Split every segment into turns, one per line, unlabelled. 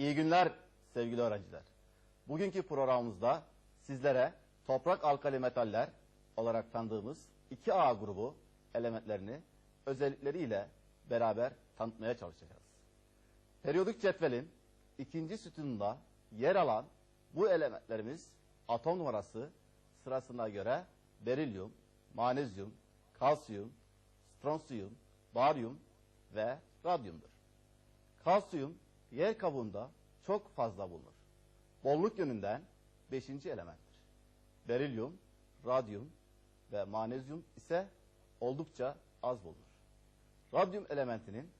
İyi günler sevgili öğrenciler. Bugünkü programımızda sizlere toprak alkali metaller olarak tanıdığımız 2A grubu elementlerini özellikleriyle beraber tanıtmaya çalışacağız. Periyodik cetvelin ikinci sütununda yer alan bu elementlerimiz atom numarası sırasına göre berilyum, manezyum, kalsiyum, stronsiyum, baryum ve radyumdur. Kalsiyum yer kabuğunda çok fazla bulunur. Bolluk yönünden beşinci elementtir. Berilyum, radyum ve manezyum ise oldukça az bulunur. Radyum elementinin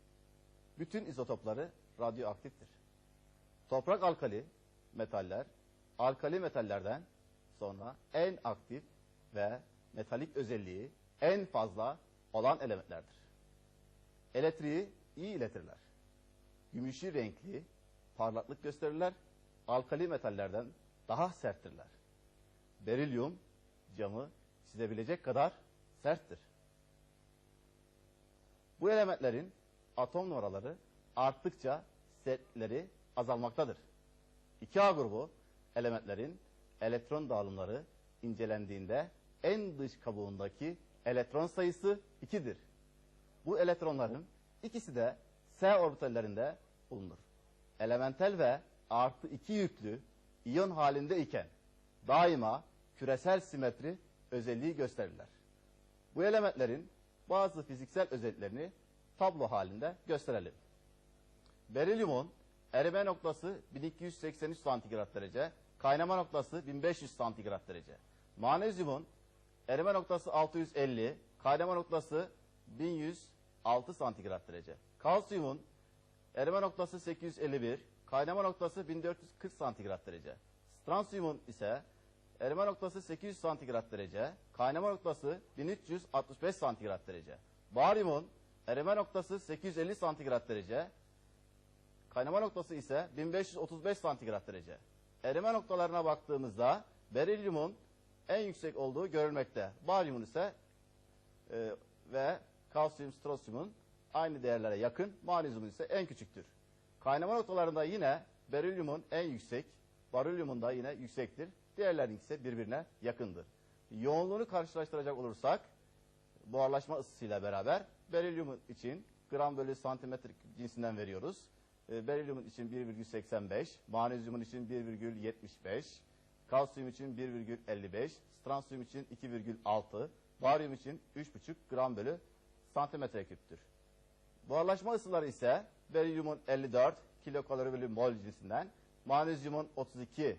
bütün izotopları radyoaktiftir. Toprak alkali metaller, alkali metallerden sonra en aktif ve metalik özelliği en fazla olan elementlerdir. Elektriği iyi iletirler. Gümüşü renkli, parlaklık gösterirler. Alkali metallerden daha serttirler. Berilyum camı çizebilecek kadar serttir. Bu elementlerin atom numaraları arttıkça setleri azalmaktadır. 2A grubu elementlerin elektron dağılımları incelendiğinde en dış kabuğundaki elektron sayısı 2'dir. Bu elektronların ikisi de S orbitallerinde bulunur. Elementel ve artı 2 yüklü iyon halinde iken daima küresel simetri özelliği gösterirler. Bu elementlerin bazı fiziksel özelliklerini tablo halinde gösterelim. Berilyumun erime noktası 1283 santigrat derece, kaynama noktası 1500 santigrat derece. Manezyumun erime noktası 650, kaynama noktası 1106 santigrat derece. Kalsiyumun erime noktası 851, kaynama noktası 1440 santigrat derece. Stransiyumun ise erime noktası 800 santigrat derece, kaynama noktası 1365 santigrat derece. Baryumun erime noktası 850 santigrat derece, kaynama noktası ise 1535 santigrat derece. Erime noktalarına baktığımızda berilyumun en yüksek olduğu görülmekte. Baryumun ise e, ve kalsiyum strosiyumun aynı değerlere yakın, magnezyumun ise en küçüktür. Kaynama noktalarında yine berilyumun en yüksek, barilyumun da yine yüksektir. Diğerlerinin ise birbirine yakındır. Yoğunluğunu karşılaştıracak olursak buharlaşma ısısıyla beraber berilyumun için gram bölü santimetre cinsinden veriyoruz. E, berilyumun için 1,85, magnezyumun için 1,75, kalsiyum için 1,55, stransiyum için 2,6, baryum için 3,5 gram bölü santimetre küptür. Buharlaşma ısıları ise berilyumun 54 kilokalori bölü mol cinsinden, magnezyumun 32,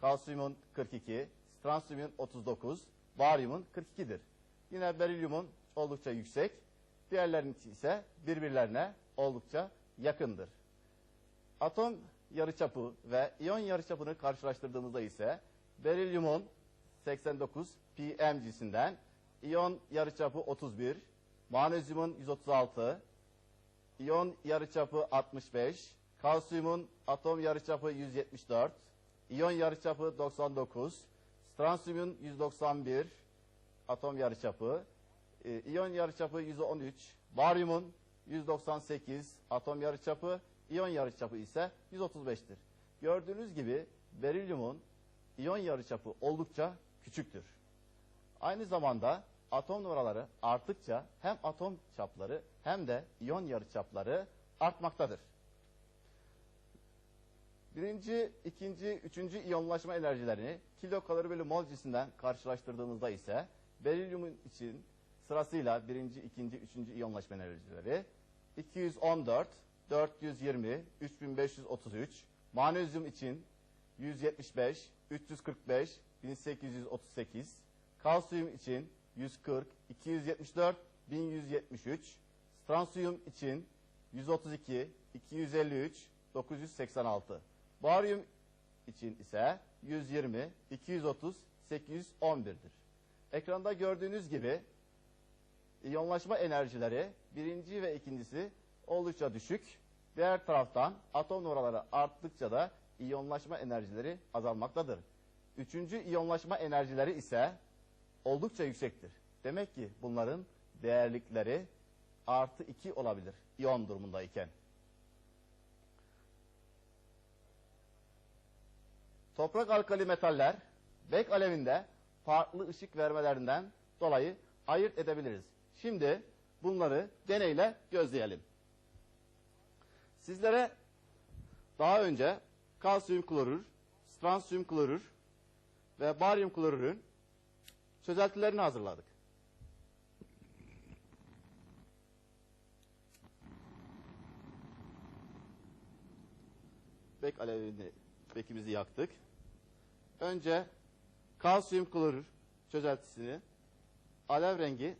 kalsiyumun 42, stransiyumun 39, baryumun 42'dir. Yine berilyumun oldukça yüksek, diğerlerinin ise birbirlerine oldukça yakındır. Atom yarıçapı ve iyon yarıçapını karşılaştırdığımızda ise berilyumun 89 pm cinsinden, iyon yarıçapı 31, magnezyumun 136, iyon yarıçapı 65, kalsiyumun atom yarıçapı 174, iyon yarıçapı 99, stransiyumun 191, atom yarıçapı, e, iyon yarıçapı 113, baryumun 198, atom yarıçapı, iyon yarıçapı ise 135'tir. Gördüğünüz gibi berilyumun iyon yarıçapı oldukça küçüktür. Aynı zamanda atom numaraları arttıkça hem atom çapları hem de iyon yarıçapları artmaktadır. Birinci, ikinci, üçüncü iyonlaşma enerjilerini kilokalori bölü mol cinsinden karşılaştırdığımızda ise berilyumun için sırasıyla birinci, ikinci, üçüncü iyonlaşma enerjileri 214, 420, 3533, manezyum için 175, 345, 1838, kalsiyum için 140, 274, 1173, stransiyum için 132, 253, 986. Baryum için ise 120, 230, 811'dir. Ekranda gördüğünüz gibi iyonlaşma enerjileri birinci ve ikincisi oldukça düşük. Diğer taraftan atom numaraları arttıkça da iyonlaşma enerjileri azalmaktadır. Üçüncü iyonlaşma enerjileri ise oldukça yüksektir. Demek ki bunların değerlikleri artı 2 olabilir iyon durumundayken. Toprak alkali metaller bek alevinde farklı ışık vermelerinden dolayı ayırt edebiliriz. Şimdi bunları deneyle gözleyelim. Sizlere daha önce kalsiyum klorür, stransiyum klorür ve baryum klorürün çözeltilerini hazırladık. Bek alevini, bekimizi yaktık. Önce kalsiyum klorür çözeltisini alev rengi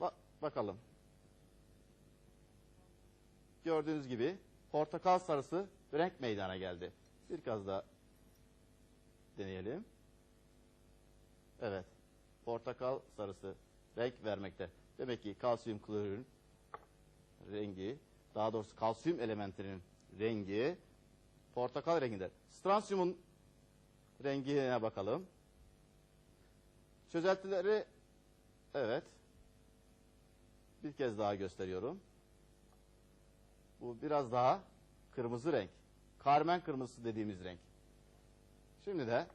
ba- bakalım. Gördüğünüz gibi portakal sarısı renk meydana geldi. Bir kez daha deneyelim. Evet. Portakal sarısı renk vermekte. Demek ki kalsiyum klorürün rengi, daha doğrusu kalsiyum elementinin rengi portakal renginde. Stransiyumun rengine bakalım. Çözeltileri evet. Bir kez daha gösteriyorum. Bu biraz daha kırmızı renk. Karmen kırmızısı dediğimiz renk. Şimdi de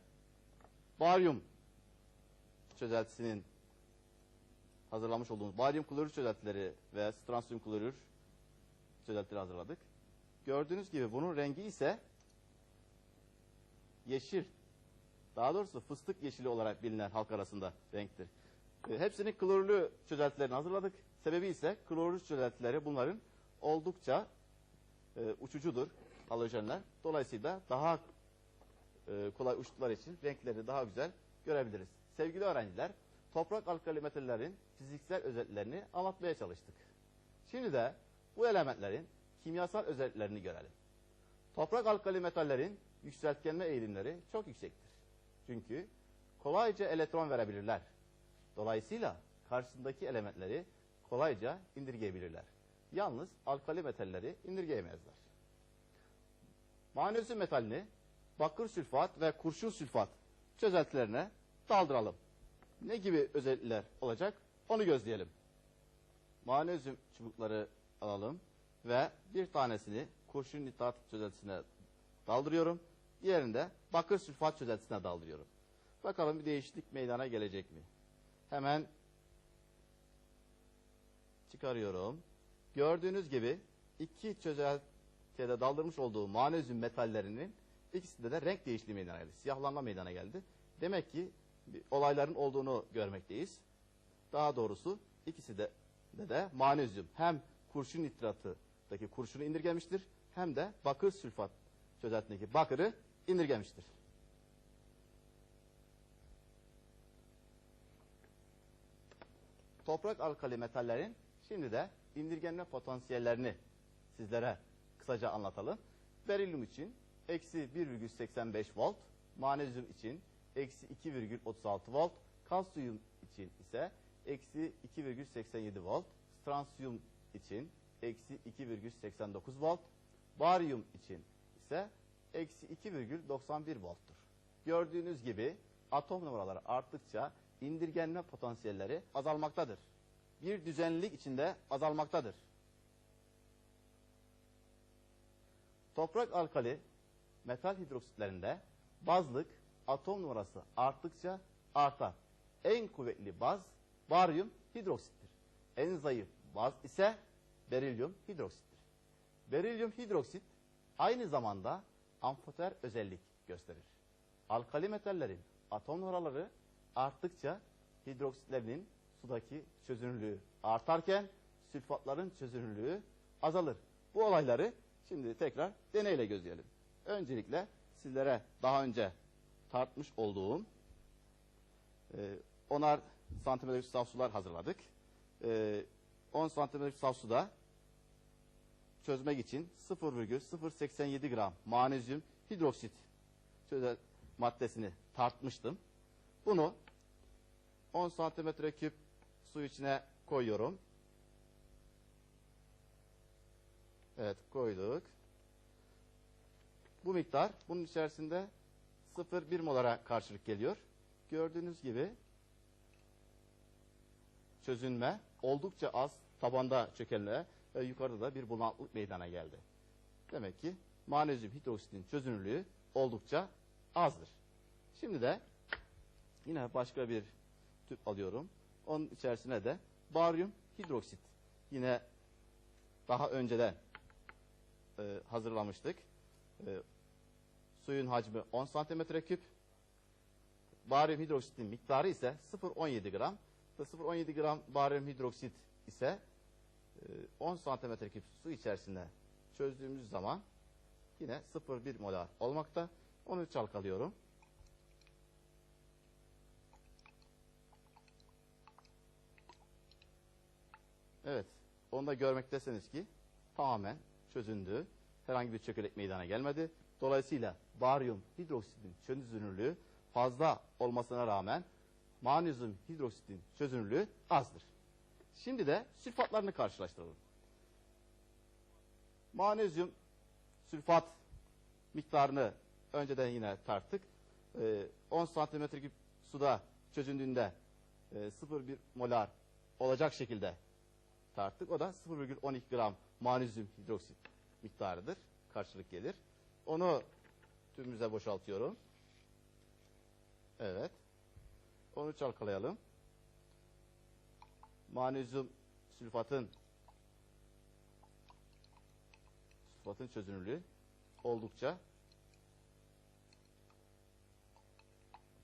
baryum çözeltisinin hazırlamış olduğumuz baryum klorür çözeltileri ve stransiyum klorür çözeltileri hazırladık. Gördüğünüz gibi bunun rengi ise yeşil. Daha doğrusu fıstık yeşili olarak bilinen halk arasında renktir. E, hepsinin klorürlü çözeltilerini hazırladık. Sebebi ise klorür çözeltileri bunların oldukça e, uçucudur halojenler. Dolayısıyla daha e, kolay uçtukları için renkleri daha güzel görebiliriz. Sevgili öğrenciler, toprak alkali metallerin fiziksel özelliklerini anlatmaya çalıştık. Şimdi de bu elementlerin kimyasal özelliklerini görelim. Toprak alkali metallerin yükseltgenme eğilimleri çok yüksektir. Çünkü kolayca elektron verebilirler. Dolayısıyla karşısındaki elementleri kolayca indirgeyebilirler. Yalnız alkali metalleri indirgeyemezler. Magnezyum metalini bakır sülfat ve kurşun sülfat çözeltilerine daldıralım. Ne gibi özellikler olacak onu gözleyelim. Magnezyum çubukları alalım ve bir tanesini kurşun nitrat çözeltisine daldırıyorum. Diğerini de bakır sülfat çözeltisine daldırıyorum. Bakalım bir değişiklik meydana gelecek mi? Hemen çıkarıyorum. Gördüğünüz gibi iki çözeltiye daldırmış olduğu magnezyum metallerinin ikisinde de renk değişikliği meydana geldi. Siyahlanma meydana geldi. Demek ki olayların olduğunu görmekteyiz. Daha doğrusu ikisi de de, de magnezyum hem kurşun nitratıdaki kurşunu indirgemiştir hem de bakır sülfat çözeltindeki bakırı indirgemiştir. Toprak alkali metallerin şimdi de indirgenme potansiyellerini sizlere kısaca anlatalım. Berilyum için eksi 1,85 volt, magnezyum için eksi 2,36 volt, kalsiyum için ise eksi 2,87 volt, stransiyum için eksi 2,89 volt, baryum için ise eksi 2,91 volttur. Gördüğünüz gibi atom numaraları arttıkça indirgenme potansiyelleri azalmaktadır. Bir düzenlilik içinde azalmaktadır. Toprak alkali metal hidroksitlerinde bazlık atom numarası arttıkça artar. En kuvvetli baz baryum hidroksittir. En zayıf baz ise berilyum hidroksittir. Berilyum hidroksit aynı zamanda amfoter özellik gösterir. Alkali metallerin atom numaraları arttıkça hidroksitlerinin sudaki çözünürlüğü artarken sülfatların çözünürlüğü azalır. Bu olayları şimdi tekrar deneyle gözleyelim. Öncelikle sizlere daha önce tartmış olduğum e, onar santimetrelik saf sular hazırladık. E, 10 santimetrelik saf suda çözmek için 0,087 gram magnezyum hidroksit maddesini tartmıştım. Bunu 10 santimetre küp su içine koyuyorum. Evet koyduk. Bu miktar bunun içerisinde 0,1 molara karşılık geliyor. Gördüğünüz gibi çözünme oldukça az tabanda çökelme ve yukarıda da bir bulanıklık meydana geldi. Demek ki magnezyum hidroksitin çözünürlüğü oldukça azdır. Şimdi de yine başka bir tüp alıyorum. Onun içerisine de baryum hidroksit. Yine daha önceden e, hazırlamıştık. E, suyun hacmi 10 santimetre küp. Baryum hidroksitin miktarı ise 0,17 gram. Ve 0,17 gram baryum hidroksit ise e, 10 santimetre küp su içerisinde çözdüğümüz zaman yine 0,1 molar olmakta. Onu çalkalıyorum. Evet. Onu da görmektesiniz ki tamamen çözündü. Herhangi bir çökelek meydana gelmedi. Dolayısıyla baryum hidroksitin çözünürlüğü fazla olmasına rağmen magnezyum hidroksitin çözünürlüğü azdır. Şimdi de sülfatlarını karşılaştıralım. Magnezyum sülfat miktarını önceden yine tarttık. Ee, 10 santimetre küp suda çözündüğünde e, 0,1 molar olacak şekilde tarttık. O da 0,12 gram magnezyum hidroksit miktarıdır. Karşılık gelir. Onu tüpümüze boşaltıyorum. Evet. Onu çalkalayalım. Magnezyum sülfatın sülfatın çözünürlüğü oldukça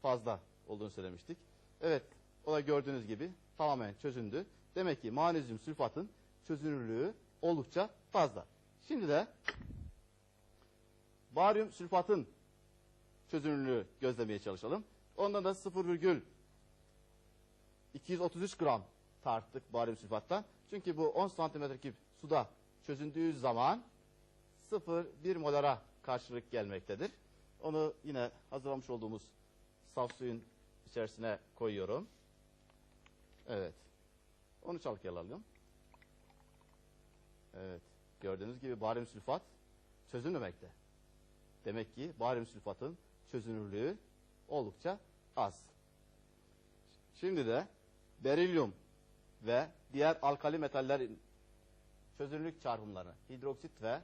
fazla olduğunu söylemiştik. Evet, o da gördüğünüz gibi tamamen çözündü. Demek ki magnezyum sülfatın çözünürlüğü oldukça fazla. Şimdi de baryum sülfatın çözünürlüğü gözlemeye çalışalım. Ondan da 0,233 gram tarttık baryum sülfattan. Çünkü bu 10 santimetre küp suda çözündüğü zaman 0,1 molara karşılık gelmektedir. Onu yine hazırlamış olduğumuz saf suyun içerisine koyuyorum. Evet. Onu çalkalayalım. Evet. Gördüğünüz gibi baryum sülfat çözünmemekte. Demek ki baryum sülfatın çözünürlüğü oldukça az. Şimdi de berilyum ve diğer alkali metallerin çözünürlük çarpımlarını hidroksit ve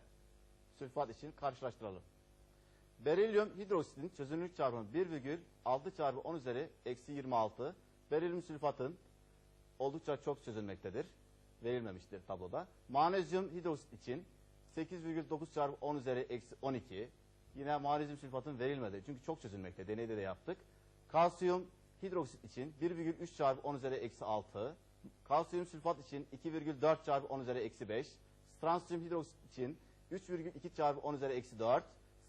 sülfat için karşılaştıralım. Berilyum hidroksitin çözünürlük çarpımı 1,6 çarpı 10 üzeri eksi 26. Berilyum sülfatın oldukça çok çözülmektedir. Verilmemiştir tabloda. Magnezyum hidroksit için 8,9 çarpı 10 üzeri eksi 12. Yine magnezyum sülfatın verilmedi. Çünkü çok çözülmekte. Deneyde de yaptık. Kalsiyum hidroksit için 1,3 çarpı 10 üzeri eksi 6. Kalsiyum sülfat için 2,4 çarpı 10 üzeri eksi 5. Stransiyum hidroksit için 3,2 çarpı 10 üzeri eksi 4.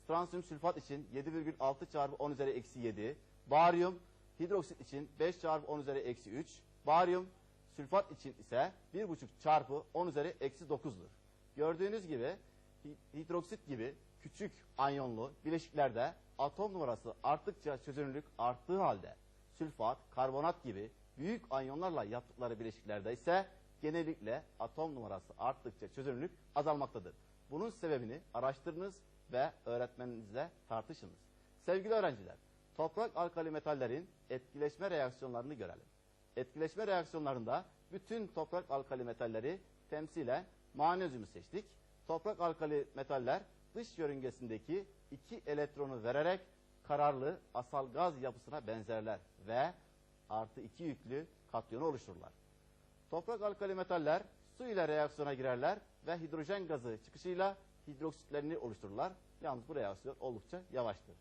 Stransiyum sülfat için 7,6 çarpı 10 üzeri eksi 7. Baryum hidroksit için 5 çarpı 10 üzeri eksi 3. Baryum sülfat için ise 1,5 çarpı 10 üzeri eksi 9'dur. Gördüğünüz gibi hidroksit gibi küçük anyonlu bileşiklerde atom numarası arttıkça çözünürlük arttığı halde sülfat, karbonat gibi büyük anyonlarla yaptıkları bileşiklerde ise genellikle atom numarası arttıkça çözünürlük azalmaktadır. Bunun sebebini araştırınız ve öğretmeninizle tartışınız. Sevgili öğrenciler, toprak alkali metallerin etkileşme reaksiyonlarını görelim. Etkileşme reaksiyonlarında bütün toprak alkali metalleri temsilen magnezyumu seçtik. Toprak alkali metaller dış yörüngesindeki iki elektronu vererek kararlı asal gaz yapısına benzerler ve artı iki yüklü katyonu oluştururlar. Toprak alkali metaller su ile reaksiyona girerler ve hidrojen gazı çıkışıyla hidroksitlerini oluştururlar. Yalnız bu reaksiyon oldukça yavaştır.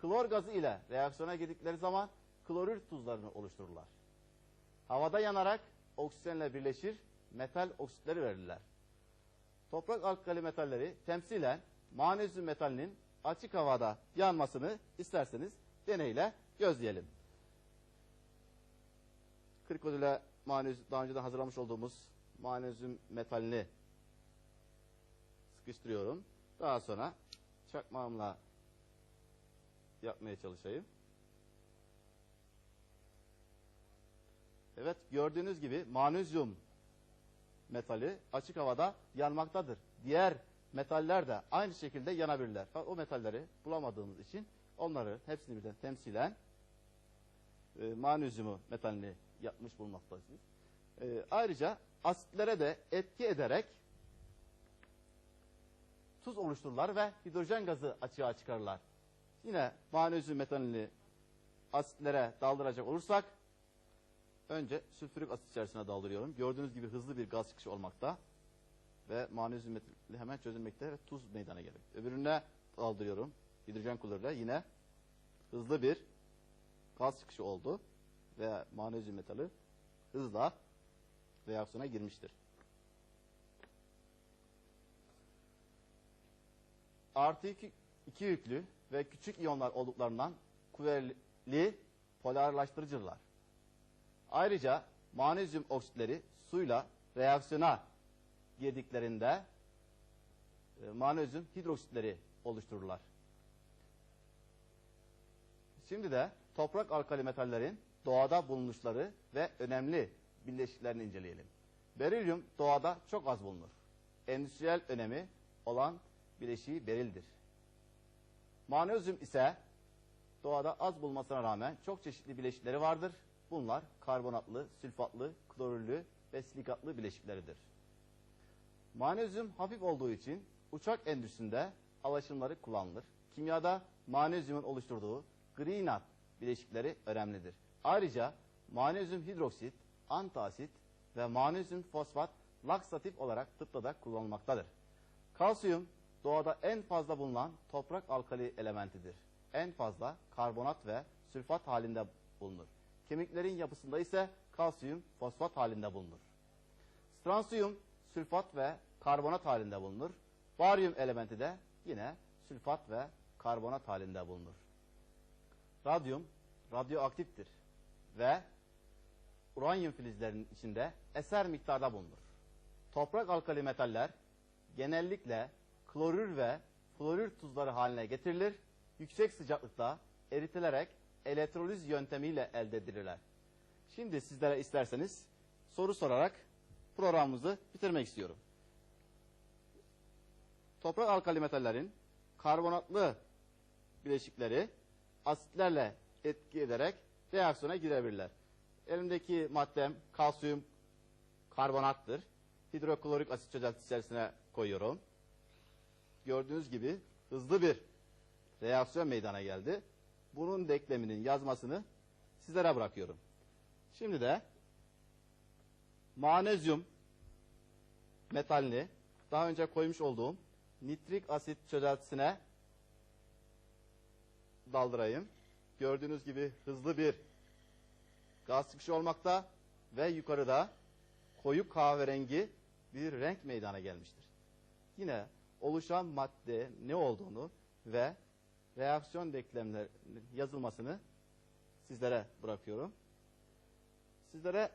Klor gazı ile reaksiyona girdikleri zaman klorür tuzlarını oluştururlar. Havada yanarak oksijenle birleşir, metal oksitleri verirler. Toprak alkali metalleri temsilen magnezyum metalinin açık havada yanmasını isterseniz deneyle gözleyelim. Krikodile ile magnezyum daha önceden hazırlamış olduğumuz magnezyum metalini sıkıştırıyorum. Daha sonra çakmağımla yapmaya çalışayım. Evet gördüğünüz gibi magnezyum metali açık havada yanmaktadır. Diğer metaller de aynı şekilde yanabilirler. O metalleri bulamadığımız için onları hepsini birden temsilen e, magnezyumu metalini yapmış bulunmaktayız. E, ayrıca asitlere de etki ederek tuz oluştururlar ve hidrojen gazı açığa çıkarırlar. Yine manezyum metalini asitlere daldıracak olursak önce sülfürik asit içerisine daldırıyorum. Gördüğünüz gibi hızlı bir gaz çıkışı olmakta ve manezyum metali hemen çözülmekte ve tuz meydana geliyor. Öbürüne daldırıyorum hidrojen klorürle yine hızlı bir gaz çıkışı oldu ve manezyum metali hızla reaksiyona girmiştir. Artı iki, iki yüklü ve küçük iyonlar olduklarından kuvvetli polarlaştırıcılar. Ayrıca manezyum oksitleri suyla reaksiyona girdiklerinde e, manezyum hidroksitleri oluştururlar. Şimdi de toprak alkali metallerin doğada bulunuşları ve önemli bileşiklerini inceleyelim. Berilyum doğada çok az bulunur. Endüstriyel önemi olan bileşiği berildir. Manezyum ise doğada az bulmasına rağmen çok çeşitli bileşikleri vardır. Bunlar karbonatlı, sülfatlı, klorürlü ve silikatlı bileşikleridir. Manezyum hafif olduğu için uçak endüstrisinde alaşımları kullanılır. Kimyada manezyumun oluşturduğu grinat bileşikleri önemlidir. Ayrıca manezyum hidroksit, antasit ve manezyum fosfat laksatif olarak tıpta da kullanılmaktadır. Kalsiyum doğada en fazla bulunan toprak alkali elementidir. En fazla karbonat ve sülfat halinde bulunur. Kemiklerin yapısında ise kalsiyum fosfat halinde bulunur. Stransiyum sülfat ve karbonat halinde bulunur. Baryum elementi de yine sülfat ve karbonat halinde bulunur. Radyum radyoaktiftir ve uranyum filizlerinin içinde eser miktarda bulunur. Toprak alkali metaller genellikle klorür ve florür tuzları haline getirilir. Yüksek sıcaklıkta eritilerek elektroliz yöntemiyle elde edilirler. Şimdi sizlere isterseniz soru sorarak programımızı bitirmek istiyorum. Toprak alkali metallerin karbonatlı bileşikleri asitlerle etki ederek reaksiyona girebilirler. Elimdeki maddem kalsiyum karbonattır. Hidroklorik asit çözeltisi içerisine koyuyorum. Gördüğünüz gibi hızlı bir reaksiyon meydana geldi. Bunun denkleminin yazmasını sizlere bırakıyorum. Şimdi de manezyum metalini daha önce koymuş olduğum nitrik asit çözeltisine daldırayım. Gördüğünüz gibi hızlı bir gaz çıkışı olmakta ve yukarıda koyu kahverengi bir renk meydana gelmiştir. Yine oluşan madde ne olduğunu ve reaksiyon denklemlerinin yazılmasını sizlere bırakıyorum. Sizlere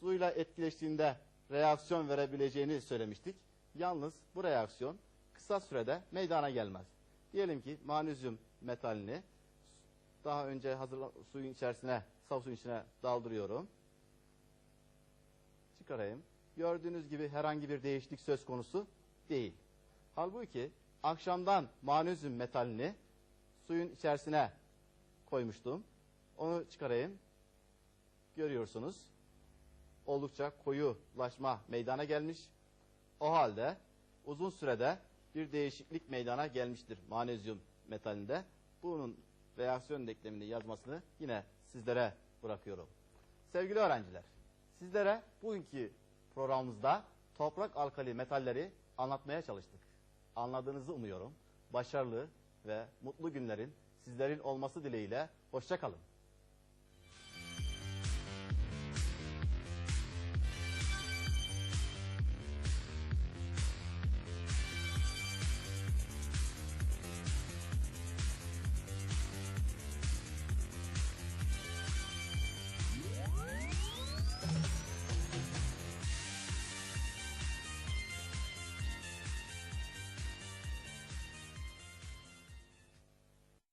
suyla etkileştiğinde reaksiyon verebileceğini söylemiştik. Yalnız bu reaksiyon kısa sürede meydana gelmez. Diyelim ki manezyum metalini daha önce hazır suyun içerisine, saf suyun içine daldırıyorum. Çıkarayım. Gördüğünüz gibi herhangi bir değişiklik söz konusu değil. Halbuki akşamdan manezyum metalini suyun içerisine koymuştum. Onu çıkarayım. Görüyorsunuz. Oldukça koyulaşma meydana gelmiş. O halde uzun sürede bir değişiklik meydana gelmiştir manezyum metalinde. Bunun reaksiyon denklemini yazmasını yine sizlere bırakıyorum. Sevgili öğrenciler, sizlere bugünkü programımızda toprak alkali metalleri anlatmaya çalıştık. Anladığınızı umuyorum. Başarılı ve mutlu günlerin sizlerin olması dileğiyle hoşçakalın.